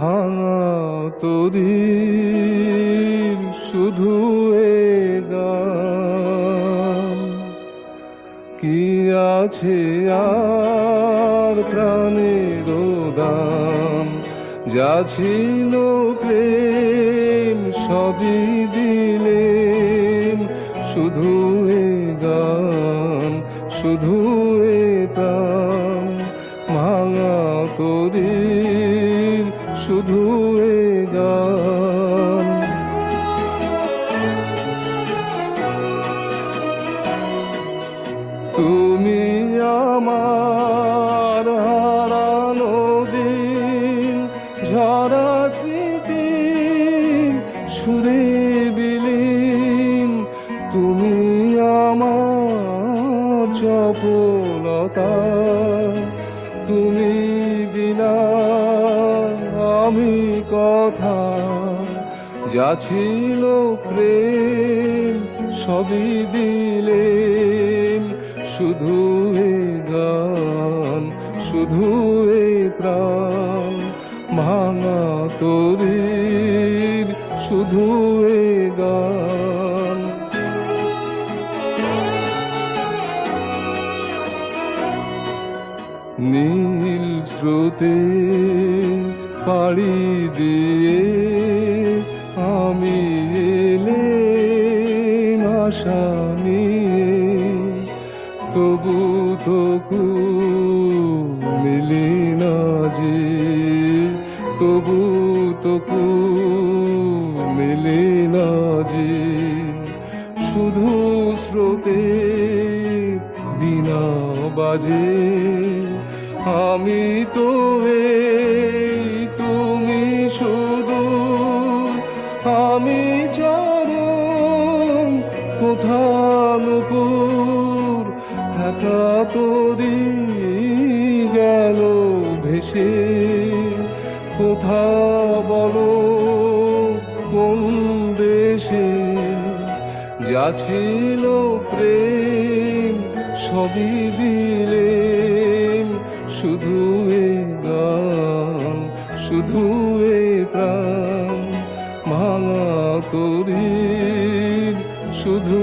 ভাঙা তরি, শুধু এ গান। কি আছে আর প্রাণের দাম যা ছিল প্রেম, সবই দিলেন। শুধু এ গান, শুধু তুমি আমার হারানো দিন, ঝরা স্মৃতি, সুরে বিলীন। তুমি আমার চপলতা তুমি বিনা আমি কথা। যা ছিল প্রেম, সবই দিলেন শুধু গান, শুধু প্রাণ, ভাঙা তরির, শুধু গান। নীল স্রোতে পাড়ি দিয়ে আমি এলে আশা তবু তবু মিলি না যে, তবু তবু মিলি না যে, শুধু স্রোতে বিনা বাজে, আমি তো তুমি শুধু, আমি চরণ কোথানুপুর? একা তোরি গেল ভেসে। কোথা বলো কোন দেশে? যা ছিল প্রেম, সবই দিলেন। শুধু এ গান, শুধু এ প্রাণ ভাঙা তরি শুধু